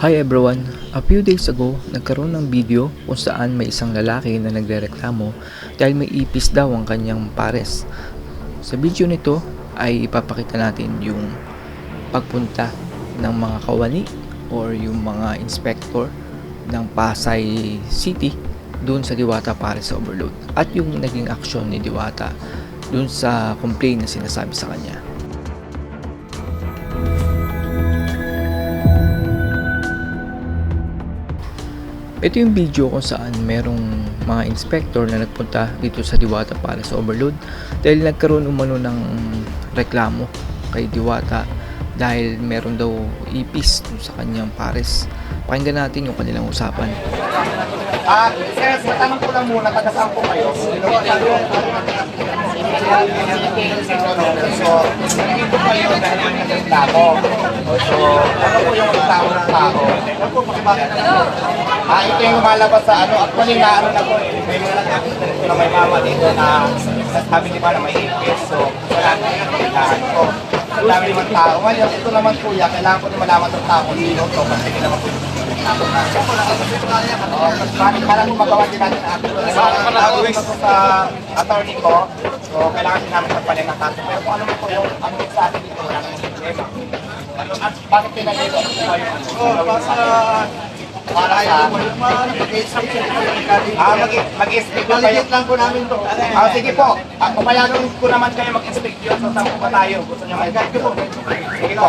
Hi everyone! A few days ago, nagkaroon ng video kung saan may isang lalaki na nagrereklamo dahil may ipis daw ang kanyang pares. Sa video nito ay ipapakita natin yung pagpunta ng mga kawani or yung mga inspector ng Pasay City doon sa Diwata Pares Overload at yung naging aksyon ni Diwata doon sa complaint na sinasabi sa kanya. Ito yung video kung saan merong mga inspector na nagpunta dito sa Diwata para sa overload dahil nagkaroon umano ng reklamo kay Diwata dahil meron daw ipis sa kanyang pares. Pakinggan natin yung kanilang usapan. Ah, sir, sa tanong ko lang muna, taga saan po kayo? So, hindi po kayo dahil yung nagreklamo. So, ano po yung reklamo ng tao? Ano po, bakit? Ah, ito yung lumalabas sa ano, actually na ano na po, may mga nag-accident na may mama dito na sabi di ba na may ipis. So, wala na yung kailangan ko. Ang dami naman tao. Ngayon, ito naman yan, kailangan ko din malaman ng tao kung sino to kasi hindi naman po yung reklamo na. Oo, para, para po magawa din natin ang ito sa attorney ko, so kailangan din namin magpalit ng kaso. Pero kung ano mo po yung ang sa atin dito, wala nang problema. Ano, at bakit pinalito? Oo, para para sa Ah, mag mag-inspect kayo. lang po namin to. Ah, sige po. Ah, papayagan ko naman kayo mag-inspect yun. So, saan po ba tayo? Gusto niyo mag-guide po. Sige po.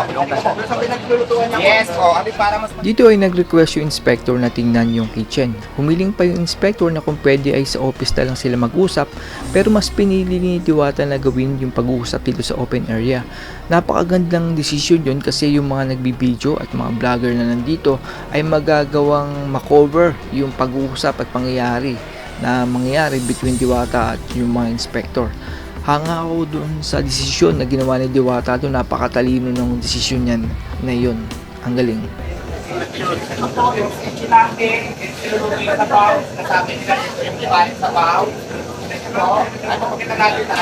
Sa pinaglulutuan niya. Yes po. Abi para mas Dito ay nag-request yung inspector na tingnan yung kitchen. Humiling pa yung inspector na kung pwede ay sa office na lang sila mag-usap pero mas pinili ni Diwata na gawin yung pag-uusap dito sa open area. Napakagandang desisyon yun kasi yung mga nagbibideo at mga vlogger na nandito ay magagawang makover yung pag-uusap at pangyayari na mangyayari between Diwata at yung mga inspector. Hanga ako doon sa desisyon na ginawa ni Diwata doon napakatalino ng desisyon niyan na yun. Ang galing. Ano kita?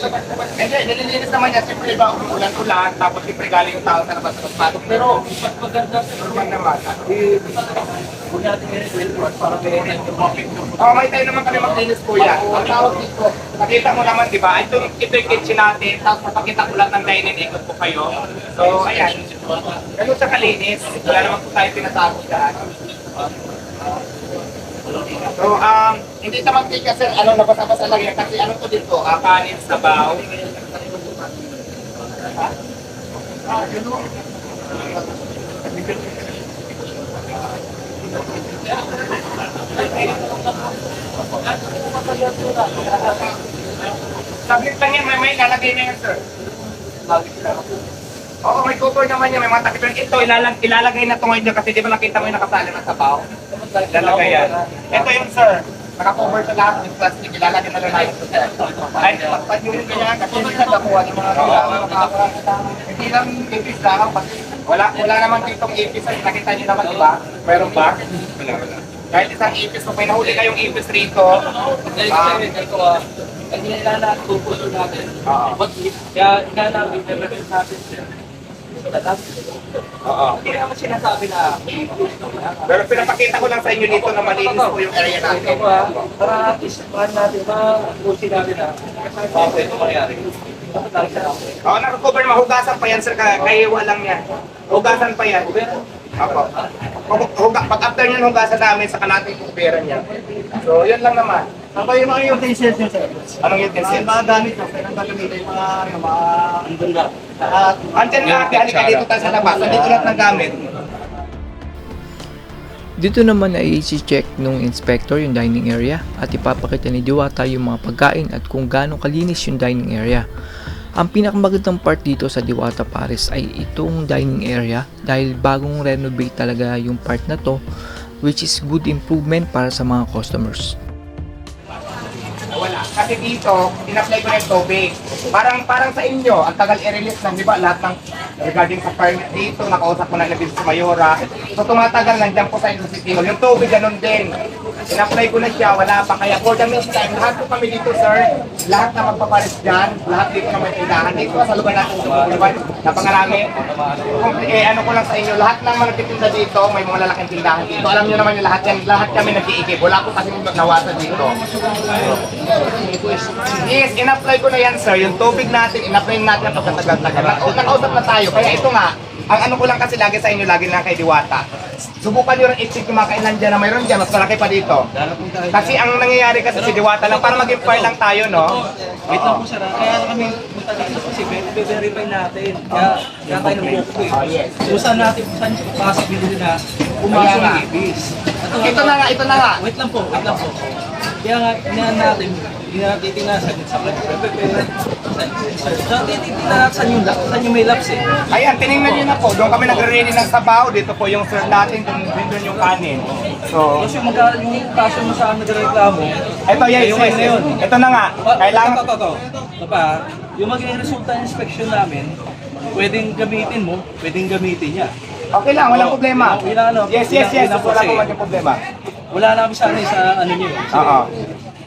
Hindi, nililinis naman niya. Siyempre ba, umulan-ulan, tapos siyempre galing yung tao sa labas sa patok. Pero, mas maganda sa normal naman. Oh, may tayo naman kami maglinis po yan. Ang tawag dito, nakita mo naman, di ba? Ito, ito yung kitchen natin, tapos napakita ko lahat ng dine-in, ikot po kayo. So, ayan. Ganun sa kalinis. Wala naman po tayo pinatago dyan. So, um, hindi sa mantika, sir, ano, nabasa-basa lang yan. Kasi ano to dito, ah, kanin, sabaw. Ha? Ah, yun o. Lang yan, may may lalagay na yan, sir. Oo, may cover naman yan, may mga takip. Ito, ilalag, ilalagay na ito ngayon kasi di ba nakita mo yung nakasali ng sabaw? Ilalagay yan. Ito yung sir, nakakover sa lahat ng plastic, ilalagay na lang natin ito sir. Ay, pag yung ganyan, kasi hindi na nakuha ng mga kailangan. Hindi lang ipis lang, kasi wala, wala naman ditong ipis. Nakita niyo naman, di ba? Meron ba? Wala, wala. Kahit isang ipis, kung may nahuli kayong ipis rito, um, Hindi na na tupuso natin. Kaya namin, i-represent natin siya. Oo. Hindi naman sinasabi na Pero pinapakita ko lang sa inyo dito na malinis po yung area natin. ito ba, para at least paano natin, ma-pusin natin na bakit ito mangyari. Oo, nakakover, mahugasan pa yan sir, kahiwa lang yan. Hugasan pa yan. Hug- Huga, pag after nyo hugasan namin, saka natin kukupiran yan. So, yun lang naman. Ako yung mga utensils nyo, sir. Anong Mga utensils? mga gamit nyo, kailan gagamitin yung mga, ano, mga, andun na. At, Andiyan nga, halika dito tayo sa labas. Andito lahat ng gamit. Dito naman ay i-check nung inspector yung dining area at ipapakita ni Diwata yung mga pagkain at kung gaano kalinis yung dining area. Ang pinakamagandang part dito sa Diwata Paris ay itong dining area dahil bagong renovate talaga yung part na to which is good improvement para sa mga customers. Kasi dito, in-apply ko na yung tubig. Parang parang sa inyo, ang tagal i-release ng, di ba, lahat ng regarding sa permit dito, nakausap ko na nabili sa Mayora. So tumatagal, nandiyan po sa inyo si. Yung tubig, ganun din. In-apply ko na siya, wala pa. Kaya for the meantime, lahat po kami dito, sir. Lahat na magpapalis dyan, lahat dito na may tindahan. Dito sa lugar natin sa Bulacan, napangarami. Eh, ano ko lang sa inyo, lahat ng mga dito, may mga lalaking tindahan dito. Alam niyo naman yung lahat yan, lahat kami nag-iigib. Wala ko kasi nawasan dito. Yes, in-apply ko na yan, sir. Yung tubig natin, in-apply natin ang pagkatagal-tagal. Naka- Nakausap na tayo. Kaya ito nga, ang ano ko lang kasi lagi sa inyo, lagi lang kay Diwata. Subukan nyo rin i-check yung mga kainan dyan na mayroon dyan, mas malaki pa dito. Kasi ang nangyayari kasi si Diwata lang, para maging fair lang tayo, no? Wait lang po sir, ah. kaya kami punta dito kasi i-verify natin. Kaya, kaya tayo eh. Oh, yes. Kung saan natin, kung saan yung possibility na Kaya pumasok nga. ng ibis. Ito na nga, ito na nga. Wait lang po, wait lang po. Kaya nga, inahan natin, hindi na natin tinasan sa So, saan yung, saan yung may laps eh. Ayan, tinignan nyo na po. Doon kami nagre-ready ng sabaw. Dito po yung serve natin, din doon yung kanin. So, Tapos yung, magka, yung kaso mo sa nagreklamo, ito yes, yes, yes. Ito na nga. Kailangan, Ito, ito, ito. Ito pa, yung magiging resulta ng inspection namin, pwedeng gamitin mo, pwedeng gamitin niya. okay lang, walang problema. Ano, Yes, yes, yes. Wala kasi. po maging problema. Wala na kami sana sa ano niyo. eh. Oo.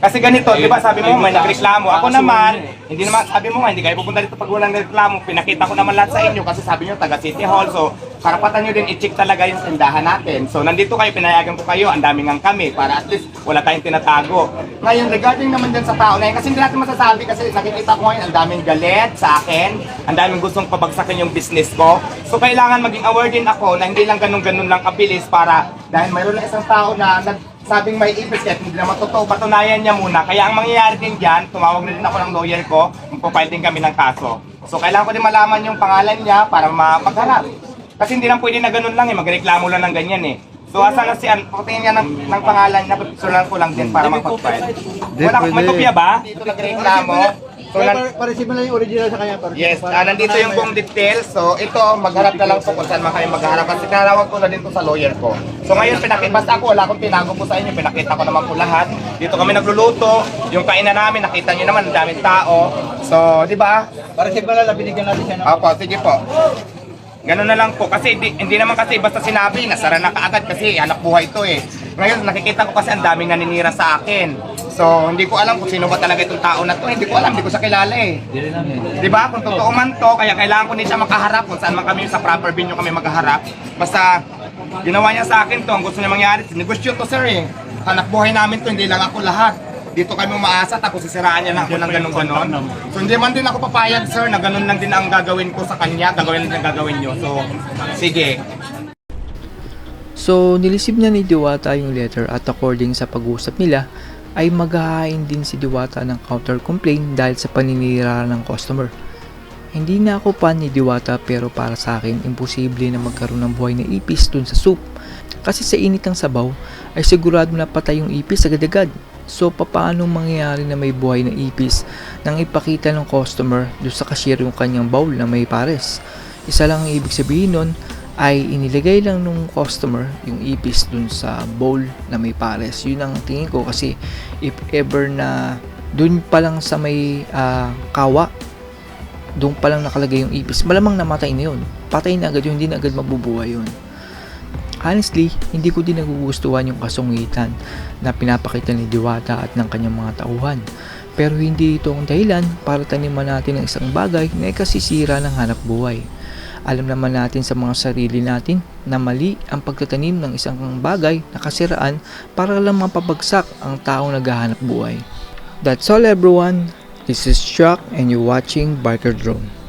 Kasi ganito, di ba sabi mo may nagreklamo. Ako naman, eh. hindi naman, sabi mo nga, hindi kayo pupunta dito pag walang reklamo. Pinakita ko naman lahat sa inyo kasi sabi nyo taga City Hall. So, karapatan nyo din i-check talaga yung tindahan natin. So, nandito kayo, pinayagan ko kayo, ang daming ang kami para at least wala tayong tinatago. Ngayon, regarding naman din sa tao na yun, kasi hindi natin masasabi kasi nakikita ko ngayon, ang daming galit sa akin, ang daming gustong pabagsakin yung business ko. So, kailangan maging aware din ako na hindi lang ganun-ganun lang kabilis para dahil mayroon na isang tao na nag sabing may ibis kahit hindi naman totoo, patunayan niya muna. Kaya ang mangyayari din dyan, tumawag na din ako ng lawyer ko, magpo-file din kami ng kaso. So kailangan ko din malaman yung pangalan niya para ma- magharap. Kasi hindi lang pwede na ganun lang eh, magreklamo lang ng ganyan eh. So asa na si An, patingin niya ng, ng pangalan niya, pipicturean ko lang din para mag-file. Wala, may kopya ba? Dito nagreklamo. So, nan- Pareceive mo lang yung original sa kanya. para- Yes, ah, nandito yung buong details. So, ito, magharap na lang po kung saan man kayo magharap. Kasi tinawag ko na din to sa lawyer ko. So, ngayon, pinakita, basta ako, wala akong tinago po sa inyo. Pinakita ko naman po lahat. Dito kami nagluluto. Yung kainan namin, nakita nyo naman, ang daming tao. So, di ba? Pareceive mo lang, binigyan natin siya ng... Sige po. Ganun na lang po. Kasi hindi, hindi naman kasi basta sinabi, nasara na kaagad kasi anak buhay to eh. Ngayon, nakikita ko kasi ang daming naninira sa akin. So, hindi ko alam kung sino ba talaga itong tao na to. Hindi ko alam, hindi ko siya kilala eh. Di ba? Kung totoo man to, kaya kailangan ko din siya makaharap kung saan man kami sa proper venue kami maghaharap. Basta, ginawa niya sa akin to, ang gusto niya mangyari, negosyo to sir eh. Anak buhay namin to, hindi lang ako lahat. Dito kami umaasa, tapos sisiraan niya na ako ng ganun ganon So hindi man din ako papayag sir, na ganun lang din ang gagawin ko sa kanya, gagawin lang din ang gagawin niyo. So, sige. So, nilisib na ni Diwata yung letter at according sa pag-uusap nila, ay maghahain din si Diwata ng counter complaint dahil sa paninira ng customer. Hindi na ako fan ni Diwata pero para sa akin, imposible na magkaroon ng buhay na ipis dun sa soup. Kasi sa init ng sabaw, ay sigurado na patay yung ipis agad-agad. So, papaano mangyayari na may buhay na ipis nang ipakita ng customer doon sa cashier yung kanyang bowl na may pares? Isa lang ang ibig sabihin nun ay inilagay lang nung customer yung ipis dun sa bowl na may pares. Yun ang tingin ko kasi if ever na dun pa lang sa may ah, kawa, dun pa lang nakalagay yung ipis, malamang namatay na yun. Patay na agad yun, hindi na agad mabubuhay yun. Honestly, hindi ko din nagugustuhan yung kasungitan na pinapakita ni Diwata at ng kanyang mga tauhan. Pero hindi ito ang dahilan para taniman natin ang isang bagay na ikasisira ng hanap buhay. Alam naman natin sa mga sarili natin na mali ang pagtatanim ng isang bagay na kasiraan para lang mapabagsak ang taong naghahanap buhay. That's all everyone. This is Chuck and you're watching Biker Drone.